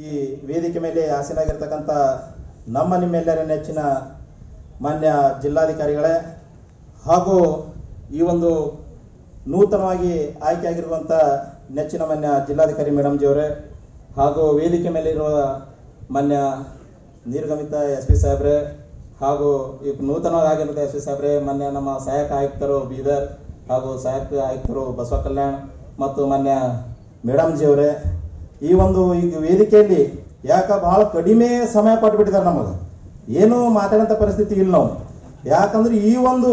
ಈ ವೇದಿಕೆ ಮೇಲೆ ಆಸೀನಾಗಿರ್ತಕ್ಕಂಥ ನಮ್ಮ ನಿಮ್ಮೆಲ್ಲರ ನೆಚ್ಚಿನ ಮಾನ್ಯ ಜಿಲ್ಲಾಧಿಕಾರಿಗಳೇ ಹಾಗೂ ಈ ಒಂದು ನೂತನವಾಗಿ ಆಯ್ಕೆಯಾಗಿರುವಂಥ ನೆಚ್ಚಿನ ಮಾನ್ಯ ಜಿಲ್ಲಾಧಿಕಾರಿ ಮೇಡಮ್ ಜಿಯವರೇ ಹಾಗೂ ವೇದಿಕೆ ಮೇಲೆ ಇರುವ ಮಾನ್ಯ ನಿರ್ಗಮಿತ ಎಸ್ ಪಿ ಸಾಹೇಬ್ರೆ ಹಾಗೂ ಈ ನೂತನವಾಗಿ ಆಗಿರುವಂಥ ಎಸ್ ಪಿ ಸಾಹೇಬ್ರೆ, ಮಾನ್ಯ ನಮ್ಮ ಸಹಾಯಕ ಆಯುಕ್ತರು ಬೀದರ್ ಹಾಗೂ ಸಹಾಯಕ ಆಯುಕ್ತರು ಬಸವ ಕಲ್ಯಾಣ್ ಮತ್ತು ಮಾನ್ಯ ಮೇಡಮ್ ಜಿಯವರೇ ಈ ಒಂದು ಈಗ ವೇದಿಕೆಯಲ್ಲಿ ಯಾಕ ಬಹಳ ಕಡಿಮೆ ಸಮಯ ಕೊಟ್ಬಿಟ್ಟಿದ್ದಾರೆ ನಮಗೆ? ಏನು ಮಾತಾಡೋಂಥ ಪರಿಸ್ಥಿತಿ ಇಲ್ಲ ನಾವು. ಯಾಕಂದ್ರೆ ಈ ಒಂದು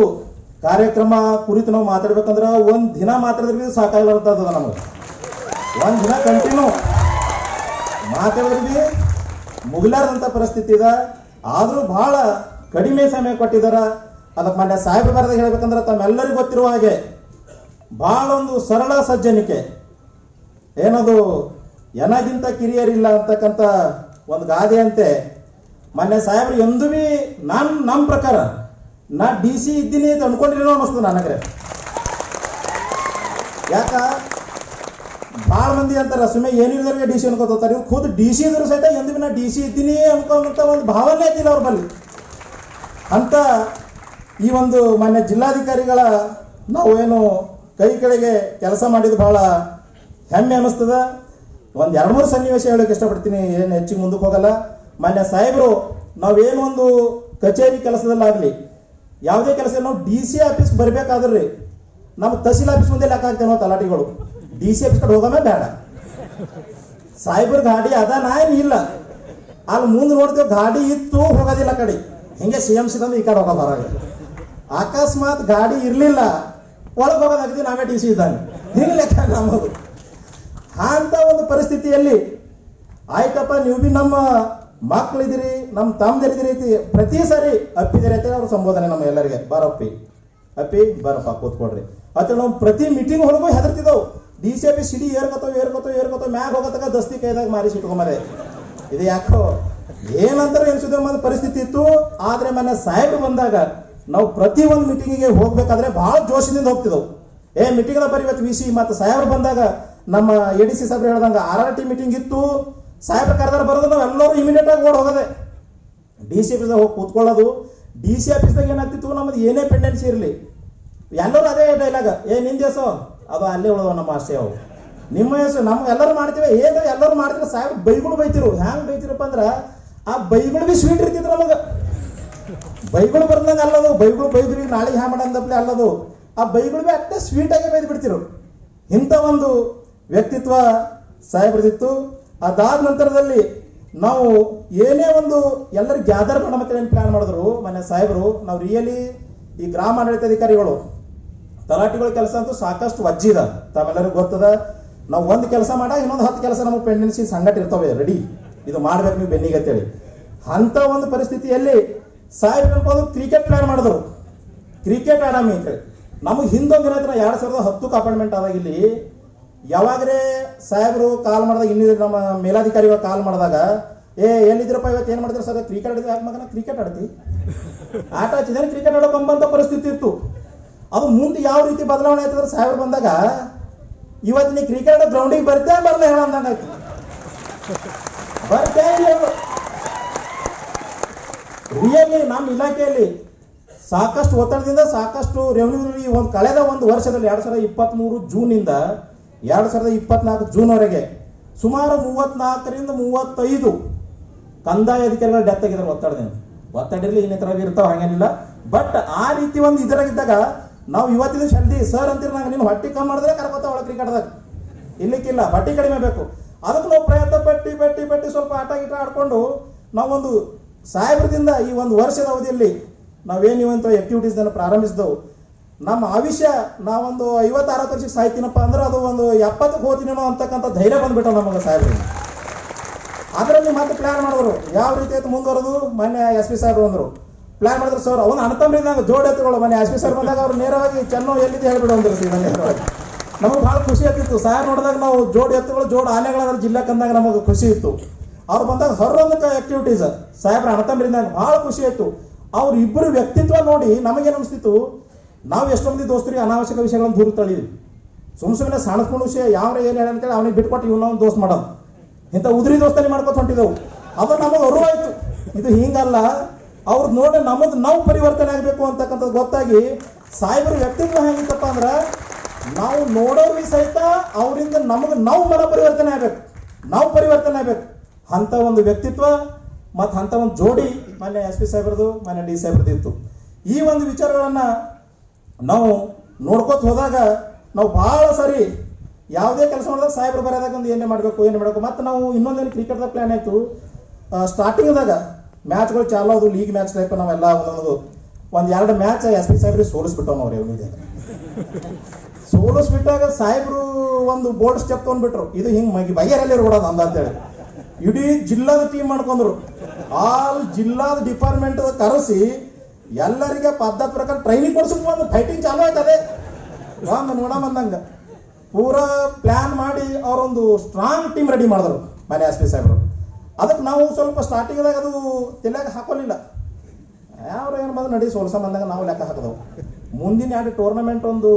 ಕಾರ್ಯಕ್ರಮ ಕುರಿತು ನಾವು ಮಾತಾಡ್ಬೇಕಂದ್ರೆ ಒಂದು ದಿನ ಮಾತಾಡಿದ್ರೆ ಅದ ನಮಗೆ. ಒಂದು ದಿನ ಕಂಟಿನ್ಯೂ ಮಾತಾಡಿದ್ರೆ ಮುಗಿಲಾರ್ದಂಥ ಪರಿಸ್ಥಿತಿ ಇದೆ. ಆದರೂ ಬಹಳ ಕಡಿಮೆ ಸಮಯ ಕೊಟ್ಟಿದ್ದಾರೆ ಅದಕ್ಕೆ ಮಂಡ್ಯ ಸಾಹೇಬ್ ಬರದಾಗ ಹೇಳ್ಬೇಕಂದ್ರೆ ತಮ್ಮೆಲ್ಲರಿಗೂ ಗೊತ್ತಿರುವ ಹಾಗೆ ಬಹಳ ಒಂದು ಸರಳ ಸಜ್ಜನಿಕೆ. ಏನದು? ಎನಗಿಂತ ಕಿರಿಯರಿಲ್ಲ ಅಂತಕ್ಕಂಥ ಒಂದು ಗಾದೆ ಅಂತೆ ಮೊನ್ನೆ ಸಾಹೇಬ್ರು ಎಂದೂ ಬಿ ನಾನು ನಮ್ಮ ಪ್ರಕಾರ ನಾ ಡಿ ಸಿ ಇದ್ದೀನಿ ಅಂತ ಅನ್ಕೊಂಡಿರೋ ಅನ್ನಿಸ್ತದೆ ನನಗೆ ಯಾಕ? ಭಾಳ ಮಂದಿ ಅಂತಾರ ಸುಮ್ಮನೆ ಏನಿಲ್ಲದವ್ರಿಗೆ ಡಿ ಸಿ ಅನ್ಕೋತಾರೆ ಇವ್ರು ಖುದ್ ಡಿ ಸಿ ಇದ್ರು ಸಹಿತ ಎಂದು ನಾ ಡಿ ಸಿ ಇದ್ದೀನಿ ಅನ್ಕೊಂತ ಒಂದು ಭಾವನೆ ಐತಿಲ್ಲ ಅವ್ರ ಬಳಿ ಅಂತ ಈ ಒಂದು ಮಾನ್ಯ ಜಿಲ್ಲಾಧಿಕಾರಿಗಳ ನಾವು ಏನು ಕೈ ಕೆಳಗೆ ಕೆಲಸ ಮಾಡಿದ್ದು ಭಾಳ ಹೆಮ್ಮೆ ಅನ್ನಿಸ್ತದ. ಒಂದು ಎರಡು ಮೂರು ಸನ್ನಿವೇಶ ಹೇಳೋಕೆ ಇಷ್ಟಪಡ್ತೀನಿ. ಏನು ಹೆಚ್ಚಿಗೆ ಮುಂದಕ್ಕೆ ಹೋಗಲ್ಲ. ಮಾನ್ಯ ಸಾಹೇಬರು ನಾವೇನೊಂದು ಕಚೇರಿ ಕೆಲಸದಲ್ಲಾಗಲಿ, ಯಾವುದೇ ಕೆಲಸ ನಾವು ಡಿ ಸಿ ಆಫೀಸ್ ಬರಬೇಕಾದ್ರಿ ನಮ್ಮ ತಹಸೀಲ್ ಆಫೀಸ್ ಮುಂದೆ ಲೆಕ್ಕ ನಾವು ತಲಾಟಿಗಳು. ಡಿ ಸಿ ಆಫೀಸ್ ಕಡೆ ಹೋಗಮೇ ಬೇಡ. ಸಾಹೇಬ್ರ ಗಾಡಿ ಅದ ನಾಯನ್ ಇಲ್ಲ. ಅಲ್ಲಿ ಮುಂದೆ ನೋಡಿದ್ರೆ ಗಾಡಿ ಇತ್ತು, ಹೋಗೋದಿಲ್ಲ ಕಡೆ. ಹಿಂಗೆ ಸಿ ಎಂ ಸಿದಂದು ಈ ಕಡೆ ಹೋಗೋ ಬರ ಅಕಸ್ಮಾತ್ ಗಾಡಿ ಇರಲಿಲ್ಲ, ಒಳಗೆ ಹೋಗೋದಾಗ್ತಿ ನಾವೇ ಡಿ ಸಿ ಇದ್ದಾನೆ. ಹಿಂಗೆ ಲೆಕ್ಕ ನಮ್ಮದು ಅಂತ ಒಂದು ಪರಿಸ್ಥಿತಿಯಲ್ಲಿ, ಆಯ್ತಪ್ಪ, ನೀವು ಬಿ ನಮ್ಮ ಮಕ್ಕಳಿದ್ದೀರಿ ನಮ್ಮ ತಮ್ಮದಿರಿದಿರಿ ಪ್ರತಿ ಸಾರಿ ಅಪ್ಪಿದಿರಿ ಅಂತ ಅವ್ರ ಸಂಬೋಧನೆ ನಮ್ಮ ಎಲ್ಲರಿಗೆ. ಬಾರಪ್ಪಿ ಅಪ್ಪಿ. ಬಾರಪ್ಪ ಕೂತ್ಕೊಡ್ರಿ ಅಂತ ನಾವು ಪ್ರತಿ ಮೀಟಿಂಗ್ ಹೊರಗೂ ಹೆದರ್ತಿದ್ದವು. ಡಿ ಸಿ ಬಿ ಸಿಡಿ ಏರ್ಕತ್ತೋ ಏರ್ಕತ್ತೋ ಏರ್ಕತ್ತೋ ಮ್ಯಾಗ ಹೋಗತಕ್ಕ ದಸ್ತಿ ಕೈದಾಗ ಮಾರಿ ಸಿಟ್ಕೊಂಬರೆ ಇದು ಯಾಕೋ? ಏನಂತಾರ ಎನ್ಸುತ್ತೆ ಒಂದು ಪರಿಸ್ಥಿತಿ ಇತ್ತು. ಆದ್ರೆ ಮನೆ ಸಾಹೇಬ್ರು ಬಂದಾಗ ನಾವು ಪ್ರತಿ ಒಂದು ಮೀಟಿಂಗಿಗೆ ಹೋಗ್ಬೇಕಾದ್ರೆ ಬಹಳ ಜೋಶದಿಂದ ಹೋಗ್ತಿದ್ದವು. ಏ ಮೀಟಿಂಗ್ ಬರೀ ಇವತ್ತು ವಿ ಸಿ ಮತ್ತು ಸಾಹೇಬ್ರು ಬಂದಾಗ ನಮ್ಮ ಎ ಡಿ ಸಿ ಸಾಹೇಬ್ರು ಹೇಳ್ದಂಗ ಆರ್ ಆರ್ ಟಿ ಮೀಟಿಂಗ್ ಇತ್ತು. ಸಾಹೇಬ್ರ ಕರೆದಾರ ಬರೋದು ನಾವು ಎಲ್ಲರೂ ಇಮಿಡಿಯೇಟ್ ಆಗಿ ಓಡ್ ಹೋಗೋದೆ. ಡಿ ಸಿ ಆಫೀಸ್ದಾಗ ಹೋಗಿ ಕೂತ್ಕೊಳ್ಳೋದು. ಡಿ ಸಿ ಆಫೀಸ್ದಾಗ ಏನಾಗ್ತಿತ್ತು? ನಮ್ಮದು ಏನೇ ಪೆಂಡೆನ್ಸಿ ಇರಲಿ. ಎಲ್ಲರೂ ಅದೇ ಡೈಲಾಗ ಏ, ನಿಂದ ಹೆಸರು? ಅದು ಅಲ್ಲೇ ಉಳಿದವ ನಮ್ಮ ಆಸೆ ಅವು. ನಿಮ್ಮ ಹೆಸರು? ನಮ್ಮ ಎಲ್ಲರೂ ಮಾಡ್ತೀವಿ. ಏನು ಎಲ್ಲರೂ ಮಾಡ್ತೀವಿ ಸಾಹೇಬ್ ಬೈಗಳು ಬೈತಿರು. ಹ್ಯಾಂಗ್ ಬೈತಿರಪ್ಪ ಅಂದ್ರ ಆ ಬೈಗಳು ಬಿ ಸ್ವೀಟ್ ಇರ್ತಿದ್ರು ನಮಗೆ. ಬೈಗಳು ಬರ್ದಂಗ ಅಲ್ಲದು. ಬೈಗಳು ಬೈದ್ರಿ ನಾಳೆ ಹ್ಯಾಂಗೆ ಮಾಡಂದಪ್ಲೆ ಅಲ್ಲದು. ಆ ಬೈಗಳು ಅಷ್ಟೇ ಸ್ವೀಟ್ ಆಗಿ ಬೈದು ಬಿಡ್ತಿರು ಇಂಥ ಒಂದು ವ್ಯಕ್ತಿತ್ವ ಸಾಹೇಬ್ರದಿತ್ತು ಅದಾದ ನಂತರದಲ್ಲಿ ನಾವು ಏನೇ ಒಂದು ಎಲ್ಲರೂ ಗ್ಯಾದರ್ ಮಾಡಮತ್ತೆ ಏನು ಪ್ಲಾನ್ ಮಾಡಿದ್ರು ಮನೆ ಸಾಹೇಬರು, ನಾವು ರಿಯಲಿ ಈ ಗ್ರಾಮ ಆಡಳಿತಾಧಿಕಾರಿಗಳು ತಲಾಟಿಗಳ ಕೆಲಸ ಅಂತೂ ಸಾಕಷ್ಟು ವಜ್ಜಿದ ತಾವೆಲ್ಲರಿಗೂ ಗೊತ್ತದ, ನಾವು ಒಂದು ಕೆಲಸ ಮಾಡ, ಇನ್ನೊಂದು ಹತ್ತು ಕೆಲಸ ನಮಗೆ ಪೆಂಡೆನ್ಸಿ ಸಂಗಟ ಇರ್ತವೆ ರೆಡಿ ಇದು ಮಾಡ್ಬೇಕು ನೀವು ಬೆನ್ನಿಗೆ ಅಂತೇಳಿ. ಅಂತ ಒಂದು ಪರಿಸ್ಥಿತಿಯಲ್ಲಿ ಸಾಹೇಬ್ ಅನ್ಕೊಂಡು ಕ್ರಿಕೆಟ್ ಪ್ಲಾನ್ ಮಾಡಿದ್ರು. ಕ್ರಿಕೆಟ್ ಆಡಮಿ ನಮಗೆ ಹಿಂದೊಂದು ದಿನ ಎರಡು ಸಾವಿರದ ಹತ್ತಕ್ಕೆ ಅಪಾಯಿಂಟ್ಮೆಂಟ್ ಆದಾಗ ಇಲ್ಲಿ, ಯಾವಾಗ್ರೆ ಸಾಹೇಬರು ಕಾಲ್ ಮಾಡಿದಾಗ ಇನ್ನಿದ್ರೆ ನಮ್ಮ ಮೇಲಾಧಿಕಾರಿಗಳು ಕಾಲ್ ಮಾಡಿದಾಗ, ಏ ಏನಿದ್ರಪ್ಪ ಇವತ್ತು? ಏನು ಮಾಡಿದ್ರೆ ಸರ್? ಕ್ರಿಕೆಟ್ ಆಡಿದ್ರೆ? ಯಾಕೆ ಮಗನ? ಕ್ರಿಕೆಟ್ ಆಡ್ತಿ? ಆಟ ಹಚ್ಚಿದ್ರೆ ಕ್ರಿಕೆಟ್ ಆಡೋಕೊಂಬಂತ ಪರಿಸ್ಥಿತಿ ಇತ್ತು. ಅದು ಮುಂದೆ ಯಾವ ರೀತಿ ಬದಲಾವಣೆ ಆಯ್ತಂದ್ರೆ ಸಾಹೇಬ್ರು ಬಂದಾಗ, ಇವತ್ತು ನೀ ಕ್ರಿಕೆಟ್ ಗ್ರೌಂಡಿಗೆ ಬರ್ತೇ ಬರಲ್ಲ ಹೇಳಂದಂಗ ಆಯ್ತು. ಬರ್ತೇ ಇಲ್ಲ ಹೇಳು. ರಿಯಲಿ ನಮ್ಮ ಇಲಾಖೆಯಲ್ಲಿ ಸಾಕಷ್ಟು ಒತ್ತಡದಿಂದ ಸಾಕಷ್ಟು ರೆವೆನ್ಯೂ ಈ ಒಂದು ಕಳೆದ ಒಂದು ವರ್ಷದಲ್ಲಿ ಎರಡು ಸಾವಿರದ ಇಪ್ಪತ್ತ್ಮೂರು ಜೂನಿಂದ ಎರಡು ಸಾವಿರದ ಇಪ್ಪತ್ನಾಲ್ಕು ಜೂನ್ವರೆಗೆ ಸುಮಾರು ಮೂವತ್ನಾಲ್ಕರಿಂದ ಮೂವತ್ತೈದು ಕಂದಾಯ ಅಧಿಕಾರಿಗಳು ಡೆತ್ ಆಗಿದ್ದಾರೆ ಒತ್ತಡದಿಂದ. ಒತ್ತಡ ಇರಲಿ, ಇನ್ನಿತರ ಇರ್ತಾವ, ಹಂಗೇನಿಲ್ಲ. ಬಟ್ ಆ ರೀತಿ ಒಂದು ಇದರಾಗಿದ್ದಾಗ ನಾವು ಇವತ್ತಿನ ಶಕ್ತಿ ಸರ್ ಅಂತೀರಿ, ನಂಗೆ ನೀನು ಹೊಟ್ಟಿ ಕಮ್ಮಿ ಮಾಡಿದ್ರೆ ಕರ್ಕೋತಾ ಒಳ ಕ್ರಿಕೆಟ್ದಾಗ ಇಲ್ಲಿಕ್ಕಿಲ್ಲ ಹೊಟ್ಟಿ ಕಡಿಮೆ ಬೇಕು. ಅದಕ್ಕೆ ನಾವು ಪ್ರಯತ್ನ ಪಟ್ಟಿ ಪಟ್ಟಿ ಪಟ್ಟಿ ಸ್ವಲ್ಪ ಆಟ, ಗೀಟ ಆಡ್ಕೊಂಡು ನಾವೊಂದು ಸಾಹೇಬ್ರದಿಂದ ಈ ಒಂದು ವರ್ಷದ ಅವಧಿಯಲ್ಲಿ ನಾವೇನು ಆಕ್ಟಿವಿಟೀಸ್ ಆಕ್ಟಿವಿಟೀಸ್ನ ಪ್ರಾರಂಭಿಸಿದವು. ನಮ್ಮ ಆವಿಷ್ಯ ನಾವೊಂದು ಐವತ್ತು ಅರವತ್ತು ವರ್ಷಕ್ಕೆ ಸಾಯ್ತೀನಪ್ಪ ಅಂದ್ರೆ ಅದು ಒಂದು ಎಪ್ಪತ್ತಕ್ಕೆ ಹೋಗ್ತೀನೇನೋ ಅಂತಕ್ಕಂಥ ಧೈರ್ಯ ಬಂದ್ಬಿಟ್ಟ ನಮಗೆ ಸಾಹೇಬ್ರಿಗೆ ಅದರಲ್ಲಿ ಮತ್ತೆ ಪ್ಲಾನ್ ಮಾಡಿದ್ರು. ಯಾವ ರೀತಿ ಆಯ್ತು ಮುಂದುವರೆದು? ಮೊನ್ನೆ ಎಸ್ ಪಿ ಸಾಹೇಬ್ರು ಅಂದ್ರು. ಪ್ಲಾನ್ ಮಾಡಿದ್ರು, ಸರ್, ಅವನು ಅಣ್ತಂಬ್ರಿದಾಗ ಜೋಡಿ ಎತ್ತುಗಳು ಮೊನ್ನೆ ಎಸ್ ಪಿ ಸರ್ ಬಂದಾಗ ಅವ್ರು ನೇರವಾಗಿ, ಚೆನ್ನೋ, ಎಲ್ಲಿದೆ? ಹೇಳ್ಬಿಡು ಅಂದಿರ್ತೀವಿ ನೇರವಾಗಿ. ನಮಗೆ ಭಾಳ ಖುಷಿ ಆಗ್ತಿತ್ತು. ಸಾರ್ ನೋಡಿದಾಗ ನಾವು ಜೋಡಿ ಎತ್ತುಗಳು, ಜೋಡಿ ಆನೆಗಳಾದ್ರೆ ಜಿಲ್ಲೆ ಕಂದಾಗ ನಮಗೆ ಖುಷಿ ಇತ್ತು. ಅವ್ರು ಬಂದಾಗ ಹೊರೊಂದಕ್ಕ ಆಕ್ಟಿವಿಟೀಸ್ ಸಾಹೇಬ್ರ ಅಣ್ತಂಬ್ರಿಂದಾಗ ಭಾಳ ಖುಷಿ ಆಯ್ತು. ಅವ್ರ ಇಬ್ಬರು ವ್ಯಕ್ತಿತ್ವ ನೋಡಿ ನಮಗೇನು ಅನಿಸ್ತಿತ್ತು? ನಾವು ಎಷ್ಟೋ ಮಂದಿ ದೋಸ್ತರಿಗೆ ಅನಾವಶ್ಯಕ ವಿಷಯಗಳನ್ನು ದೂರ ತಳಿದ್ವಿ ಸುಮ್ ಸುಮ್ಮನೆ ಸಣ್ಣ ವಿಷಯ ಯಾವ ಏನು ಹೇಳ ಅಂತೇಳಿ ಅವನಿಗೆ ಬಿಟ್ಕೊಟ್ಟು ಇವ್ನ ಒಂದು ದೋಸ್ತ್ ಮಾಡೋದು. ಇಂಥ ಉದ್ರಿ ದೋಸ್ತಲ್ಲಿ ಮಾಡ್ಕೊತ ಹೊಂಟಿದ್ದೆವು ಅದು ನಮಗೆ ಅರಿವಾಯ್ತು ಇದು ಹಿಂಗಲ್ಲ. ಅವ್ರದ್ದು ನೋಡಿ ನಮ್ಮದು ನಾವು ಪರಿವರ್ತನೆ ಆಗಬೇಕು ಅಂತಕ್ಕಂಥದ್ದು ಗೊತ್ತಾಗಿ ಸಾಹೇಬ್ರ ವ್ಯಕ್ತಿತ್ವ ಹೆಂಗಿತ್ತಪ್ಪ ಅಂದ್ರೆ ನಾವು ನೋಡೋರ್ವಿ ಸಹಿತ ಅವರಿಂದ ನಮಗೆ ನಾವು ಮನ ಪರಿವರ್ತನೆ ಆಗ್ಬೇಕು. ನಾವು ಪರಿವರ್ತನೆ ಆಗ್ಬೇಕು. ಅಂಥ ಒಂದು ವ್ಯಕ್ತಿತ್ವ ಮತ್ತು ಅಂಥ ಒಂದು ಜೋಡಿ ಮೊನ್ನೆ ಎಸ್ ಪಿ ಸಾಹೇಬ್ರದ್ದು ಮೊನ್ನೆ ಡಿ ಸಾಹೇಬ್ರದ್ದು ಇತ್ತು. ಈ ಒಂದು ವಿಚಾರಗಳನ್ನು ನಾವು ನೋಡ್ಕೋತ ಹೋದಾಗ ನಾವು ಭಾಳ ಸರಿ ಯಾವುದೇ ಕೆಲಸ ಮಾಡಿದಾಗ ಸಾಹೇಬ್ರು ಬರೋದಾಗ ಒಂದು ಏನೇ ಮಾಡಬೇಕು, ಏನು ಮಾಡಬೇಕು. ಮತ್ತು ನಾವು ಇನ್ನೊಂದೇನು ಕ್ರಿಕೆಟ್ದಾಗ ಪ್ಲ್ಯಾನ್ ಆಯಿತು. ಸ್ಟಾರ್ಟಿಂಗ್ದಾಗ ಮ್ಯಾಚ್ಗಳು ಚಾಲು ಅದು ಲೀಗ್ ಮ್ಯಾಚ್ ಟೈಪ್ ನಾವೆಲ್ಲ ಒಂದೊಂದು ಒಂದು ಎರಡು ಮ್ಯಾಚ್ ಎಸ್ ಪಿ ಸಾಹೇಬ್ರಿಗೆ ಸೋಲಿಸ್ಬಿಟ್ಟವ್ ನಾವು ರೇವಣಿದಾಗ ಸೋಲಿಸ್ಬಿಟ್ಟಾಗ ಸಾಹೇಬ್ರು ಒಂದು ಬೋರ್ಡ್ ಸ್ಟೆಪ್ ತೊಗೊಂಡ್ಬಿಟ್ರು. ಇದು ಹಿಂಗೆ ಮಗಿ ಬಗೆಹರಲ್ಲಿ ಇರ್ಬಿಡೋದು ಅಂತ ಅಂತೇಳಿ. ಇಡೀ ಜಿಲ್ಲಾದ ಟೀಮ್ ಮಾಡ್ಕೊಂಡ್ರು. ಆಲ್ ಜಿಲ್ಲಾದ ಡಿಪಾರ್ಟ್ಮೆಂಟ್ ಕರೆಸಿ ಎಲ್ಲರಿಗೆ ಪದ್ಧತಿ ಪ್ರಕಾರ ಟ್ರೈನಿಂಗ್ ಕೊಡ್ಸಕ್ಕೆ ಒಂದು ಫೈಟಿಂಗ್ ಚಾಲೂ ಆಯ್ತದೆ. ಒಂದು ನೋಡ ಬಂದಂಗ. ಪೂರಾ ಪ್ಲಾನ್ ಮಾಡಿ ಅವರೊಂದು ಸ್ಟ್ರಾಂಗ್ ಟೀಮ್ ರೆಡಿ ಮಾಡಿದ್ರು ಮನೆ ಎಸ್ ಪಿ ಸಾಹೇಬ್ರು. ಅದಕ್ಕೆ ನಾವು ಸ್ವಲ್ಪ ಸ್ಟಾರ್ಟಿಂಗ್ದಾಗ ಅದು ತಲೆಯಾಗ ಹಾಕೋಲಿಲ್ಲ. ಯಾವ ಏನು ಬಂದು ನಡಿ ಸೋಲ್ಸ ಬಂದಾಗ ನಾವು ಲೆಕ್ಕ ಹಾಕಿದವು. ಮುಂದಿನ ಎರಡು ಟೂರ್ನಮೆಂಟ್ ಒಂದು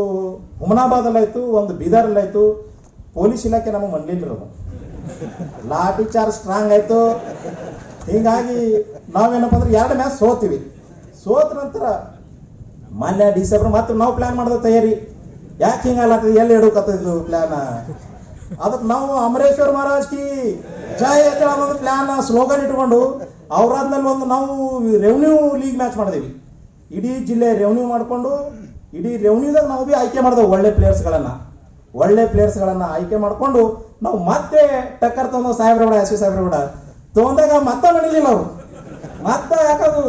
ಹುಮನಾಬಾದಲ್ಲಾಯ್ತು ಒಂದು ಬೀದರ್ಲಾಯ್ತು ಪೊಲೀಸ್ ಇಲಾಖೆ ನಮಗೆ ಮಂಡ್ಲಿಲ್ಲ ಲಾಠಿ ಚಾರ್ಜ್ ಸ್ಟ್ರಾಂಗ್ ಆಯ್ತು. ಹೀಗಾಗಿ ನಾವೇನಪ್ಪ ಅಂದ್ರೆ ಎರಡು ಮ್ಯಾಚ್ ಸೋತೀವಿ. ಸೋತ ನಂತರ ಮೊನ್ನೆ ಡಿಸೆಂಬರ್ ಮಾತ್ರ ನಾವು ಪ್ಲಾನ್ ಮಾಡಿದ ತಯಾರಿ. ಯಾಕೆ ಹಿಂಗಾಗ್ಲತ್ತದ ಎಲ್ಲಿ ಇಡೋಕತ್ತದು ಪ್ಲಾನ್ ಅದಕ್ಕೆ ನಾವು ಅಮರೇಶ್ವರ್ ಮಹಾರಾಜ್ ಕಿ ಜೈ ಅಂತ ಅನ್ನೋದು ಪ್ಲಾನ್ ಸ್ಲೋಗನ್ ಇಟ್ಕೊಂಡು ಅವ್ರಾದ್ಮೇಲೆ ಒಂದು ನಾವು ರೆವೆನ್ಯೂ ಲೀಗ್ ಮ್ಯಾಚ್ ಮಾಡಿದೀವಿ. ಇಡೀ ಜಿಲ್ಲೆ ರೆವೆನ್ಯೂ ಮಾಡಿಕೊಂಡು ಇಡೀ ರೆವೆನ್ಯೂದಾಗ ನಾವು ಬಿ ಆಯ್ಕೆ ಮಾಡಿದೆವು ಒಳ್ಳೆ ಪ್ಲೇಯರ್ಸ್ಗಳನ್ನ ಒಳ್ಳೆ ಪ್ಲೇಯರ್ಸ್ಗಳನ್ನ ಆಯ್ಕೆ ಮಾಡಿಕೊಂಡು ನಾವು ಮತ್ತೆ ಟಕ್ಕರ್ ತಂದು ಸಾಹೇಬ್ರ ಎಸ್ ವಿ ತೊಗೊಂಡಾಗ ಮತ್ತ ನಡೀಲಿಲ್ಲ ಅವರು. ಮತ್ತ ಯಾಕದು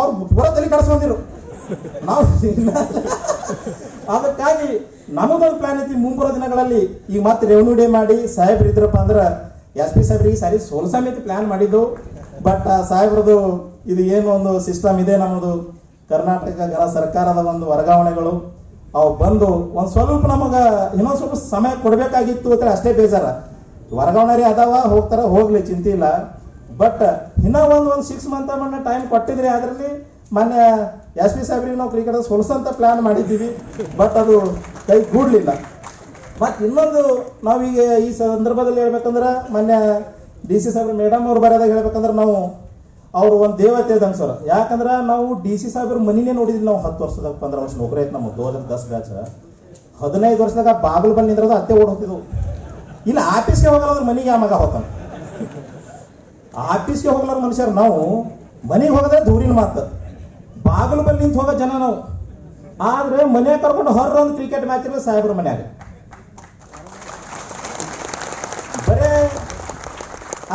ಅವ್ರು ಬರೋ ತಲೆ ಕಡಿಸ್ಕೊಂಡಿರು ನಾವು ಅದಕ್ಕಾಗಿ ನಮಗೊಂದು ಪ್ಲಾನ್ ಐತಿ. ಮುಂಬರೋ ದಿನಗಳಲ್ಲಿ ಈಗ ಮತ್ತೆ ರೆವೆನ್ಯೂ ಡೇ ಮಾಡಿ ಸಾಹೇಬ್ರು ಇದ್ರಪ್ಪ ಅಂದ್ರೆ ಎಸ್ ಪಿ ಸಾಹೇಬ್ರಿಗೆ ಸಾರಿ ಸೋಲ್ಸಮೇತಿ ಪ್ಲಾನ್ ಮಾಡಿದ್ದು. ಬಟ್ ಸಾಹೇಬ್ರದು ಇದು ಏನು ಒಂದು ಸಿಸ್ಟಮ್ ಇದೆ ನಮ್ಮದು ಕರ್ನಾಟಕ ಗಣ ಸರ್ಕಾರದ ಒಂದು ವರ್ಗಾವಣೆಗಳು. ಅವು ಬಂದು ಒಂದು ಸ್ವಲ್ಪ ನಮಗೆ ಇನ್ನೊಂದು ಸ್ವಲ್ಪ ಸಮಯ ಕೊಡಬೇಕಾಗಿತ್ತು ಅಂತ ಅಷ್ಟೇ ಬೇಜಾರ. ವರ್ಗಾವಣೆ ಅದಾವ, ಹೋಗ್ತಾರ, ಹೋಗ್ಲಿ, ಚಿಂತೆ ಇಲ್ಲ. ಬಟ್ ಇನ್ನ ಒಂದು ಒಂದು ಸಿಕ್ಸ್ ಮಂತ್ ಮೊನ್ನೆ ಟೈಮ್ ಕೊಟ್ಟಿದ್ರಿ ಅದರಲ್ಲಿ, ಮೊನ್ನೆ ಎಸ್ ಪಿ ಸಾಹೇಬ್ರಿಗೆ ನಾವು ಕ್ರಿಕೆಟ್ ಸೊಲ್ಸಂತ ಪ್ಲಾನ್ ಮಾಡಿದ್ದೀವಿ. ಬಟ್ ಅದು ಕೈ ಗೂಡ್ಲಿಲ್ಲ ಮತ್ತು ಇನ್ನೊಂದು ನಾವೀಗ ಈ ಸಂದರ್ಭದಲ್ಲಿ ಹೇಳ್ಬೇಕಂದ್ರೆ, ಮೊನ್ನೆ ಡಿ ಸಿ ಸಾಹೇಬ್ರು ಮೇಡಮ್ ಅವ್ರು ಬರೋದಾಗ ಹೇಳ್ಬೇಕಂದ್ರೆ ನಾವು ಅವ್ರು ಒಂದು ದೇವತೆ ಇದ್ದಂಗೆ ಸರ್. ಯಾಕಂದ್ರೆ ನಾವು ಡಿ ಸಿ ಸಾಹೇಬ್ರ ಮನಿನೇ ನೋಡಿದ್ವಿ ನಾವು ಹತ್ತು ವರ್ಷದಾಗ, ಪಂದ್ರ ವರ್ಷ ನೌಕರಿ ಐತೆ ನಮ್ಮ ದೋ ಹಜಾರ್ ದಸ್ ಬ್ಯಾಚ್ ಹದಿನೈದು ವರ್ಷದಾಗ ಬಾಗಿಲು ಬಂದು ನಿಂದ್ರದ, ಅತ್ತೆ ಓಡ್ ಹೋಗ್ತಿದ್ವು. ಇಲ್ಲ, ಆಫೀಸ್ಗೆ ಹೋಗಲ್ಲ ಅಂದ್ರೆ ಮನೆಗೆ ಆ ಮಗ ಹೋಗ್ತಾನೆ. ಆಫೀಸ್ಗೆ ಹೋಗ್ಲಾರ ಮನುಷ್ಯರು ನಾವು, ಮನೆಗೆ ಹೋಗದ್ರೆ ದೂರಿನ ಮಾತು. ಬಾಗಿಲು ಬಲ್ಲಿ ನಿಂತು ಹೋಗೋ ಜನ ನಾವು. ಆದ್ರೆ ಮನೆ ಕರ್ಕೊಂಡು ಹೊರ ಒಂದು ಕ್ರಿಕೆಟ್ ಮ್ಯಾಚ್ ಇರೋ ಸಾಹೇಬ್ರ ಮನ್ಯಾಗ. ಬರೇ,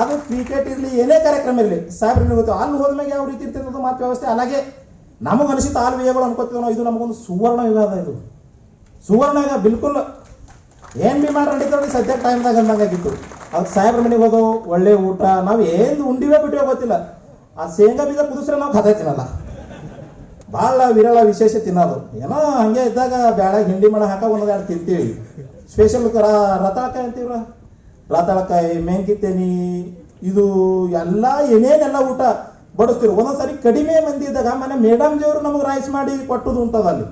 ಅದು ಕ್ರಿಕೆಟ್ ಇರಲಿ, ಏನೇ ಕಾರ್ಯಕ್ರಮ ಇರಲಿ, ಸಾಹೇಬ್ರ ಗೊತ್ತು, ಅಲ್ಲಿ ಹೋದ್ಮ್ಯಾಗ ಯಾವ ರೀತಿ ಇರ್ತಿರೋದು ಮಾತು ವ್ಯವಸ್ಥೆ. ಅಲ್ಲಾಗೆ ನಮಗೆ ಅನಿಸಿತು ಆಲ್ವೇಗಳು ಅನ್ಕೋತೀವಿ ನಾವು ಇದು ನಮಗೊಂದು ಸುವರ್ಣ ಯುಗ ಅದ ಇದು. ಸುವರ್ಣ ಯುಗ ಬಿಲ್ಕುಲ್ ಏನ್ ಬಿ ಮಾಡಿ ಸದ್ಯ ಟೈಮ್ದಾಗ ಅಂದಂಗಾಗಿತ್ತು ಅದಕ್ಕೆ ಸಾಹೇಬ್ರ ಮನೆಗೆ ಹೋದವು ಒಳ್ಳೆ ಊಟ, ನಾವು ಏನು ಉಂಡಿವೇ ಬಿಟ್ಟಿವೆ ಗೊತ್ತಿಲ್ಲ. ಆ ಶೇಂಗಾ ಬೀಜ ಕುದಿಸ್ರೆ ನಾವು ಕಥೆ ತಿನ್ನಲ್ಲ. ಭಾಳ ವಿರಳ ವಿಶೇಷ ತಿನ್ನೋದು. ಏನೋ ಹಂಗೆ ಇದ್ದಾಗ ಬ್ಯಾಡ ಹಿಂಡಿ ಮಣ ಹಾಕ ಒಂದೆರಡು ತಿಂತೀವಿ. ಸ್ಪೆಷಲ್ ರತಾಳಕಾಯಿ ಅಂತೀವ್ರ? ರತಾಳಕಾಯಿ ಮೆಂಕಿತೇನಿ ಇದು ಎಲ್ಲ ಏನೇನೆಲ್ಲ ಊಟ ಬಡಿಸ್ತೀವಿ ಒಂದೊಂದ್ಸರಿ ಕಡಿಮೆ ಮಂದಿ ಇದ್ದಾಗ ಮನೆ ಮೇಡಮ್ ದೇವರು ನಮಗೆ ರೈಸ್ ಮಾಡಿ ಕೊಟ್ಟದು ಉಂಟದ ಅಲ್ಲಿ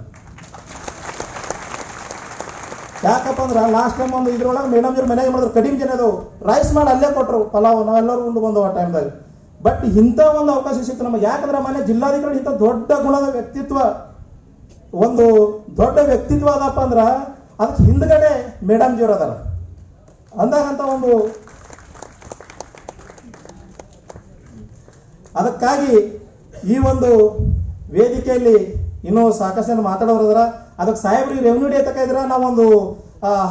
ಯಾಕಪ್ಪ ಅಂದ್ರೆ ಲಾಸ್ಟ್ ಟೈಮ್ ಒಂದು ಇದ್ರೊಳಗೆ ಮೇಡಮ್ ಜರ್ ಮನೆಗೆ ಮಾಡಿದ್ರು ಕಡಿಮೆ ಜನ ಅದು. ರೈಸ್ ಮಾಡಿ ಅಲ್ಲೇ ಕೊಟ್ಟರು ಪಲಾವ್ ನಾವೆಲ್ಲರೂ ಉಂಡು ಬಂದವು ಆ ಟೈಮ್ದಾಗ ಬಟ್ ಇಂಥ ಒಂದು ಅವಕಾಶ ಸಿಕ್ತು ನಮಗೆ. ಯಾಕಂದ್ರೆ ಮನೆ ಜಿಲ್ಲಾಧಿಕಾರಿ ಇಂಥ ದೊಡ್ಡ ಗುಣದ ವ್ಯಕ್ತಿತ್ವ, ಒಂದು ದೊಡ್ಡ ವ್ಯಕ್ತಿತ್ವ ಅದಪ್ಪ ಅಂದ್ರೆ ಅದಕ್ಕೆ ಹಿಂದ್ಗಡೆ ಮೇಡಮ್ ಜಿಯವ್ರು ಅದಾರ. ಅಂದಾಗಂತ ಒಂದು ಅದಕ್ಕಾಗಿ ಈ ಒಂದು ವೇದಿಕೆಯಲ್ಲಿ ಇನ್ನೂ ಸಾಕಷ್ಟು ಜನ ಮಾತಾಡೋರು ಅದಕ್ಕೆ ಸಾಹೇಬ್ರಿಗೆ ರೆವೆನ್ಯೂ ಡೇ ತಕ ಇದ್ರ ನಾವೊಂದು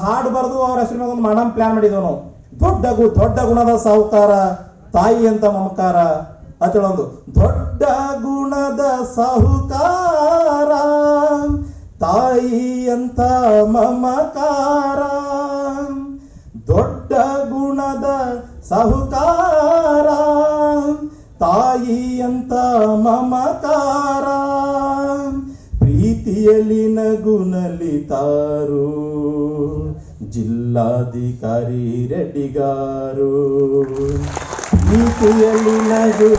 ಹಾಡು ಬರೆದು ಅವ್ರ ಹೆಸರಿನ ಒಂದು ಮಾಡಮ್ ಪ್ಲಾನ್ ಮಾಡಿದ್ವಿ ನಾವು. ದೊಡ್ಡ ಗು, ದೊಡ್ಡ ಗುಣದ ಸಾಹುಕಾರ, ತಾಯಿ ಅಂತ ಮಮಕಾರ ಅಂತೇಳಿ ಒಂದು ದೊಡ್ಡ ಗುಣದ ಸಾಹುಕಾರ, ತಾಯಿ ಅಂತ ಮಮಕಾರ. ದೊಡ್ಡ ಗುಣದ ಸಾಹುಕಾರ, ತಾಯಿ ಅಂತ ಮಮಕಾರ. ಪ್ರೀತಿಯಲ್ಲಿ ನಗುನಲಿ ತಾರು, ಜಿಲ್ಲಾಧಿಕಾರಿ ರೆಡ್ಡಿಗಾರು. ನೀತಿಯಲ್ಲಿ ನಗು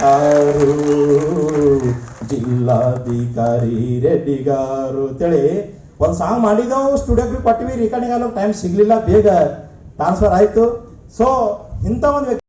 ತಾರು, ಜಿಲ್ಲಾಧಿಕಾರಿ ರೆಡ್ಡಿಗಾರು. ಅಂತೇಳಿ ಒಂದು ಸಾಂಗ್ ಮಾಡಿದವು ಸ್ಟುಡಿಯೋಗೆ ಕೊಟ್ಟಿವಿ ರಿಕಾರ್ಡಿಂಗ್ ಆಗೋ ಟೈಮ್ ಸಿಗ್ಲಿಲ್ಲ, ಬೇಗ ಟ್ರಾನ್ಸ್ಫರ್ ಆಯ್ತು. ಸೊ ಇಂಥ ಒಂದು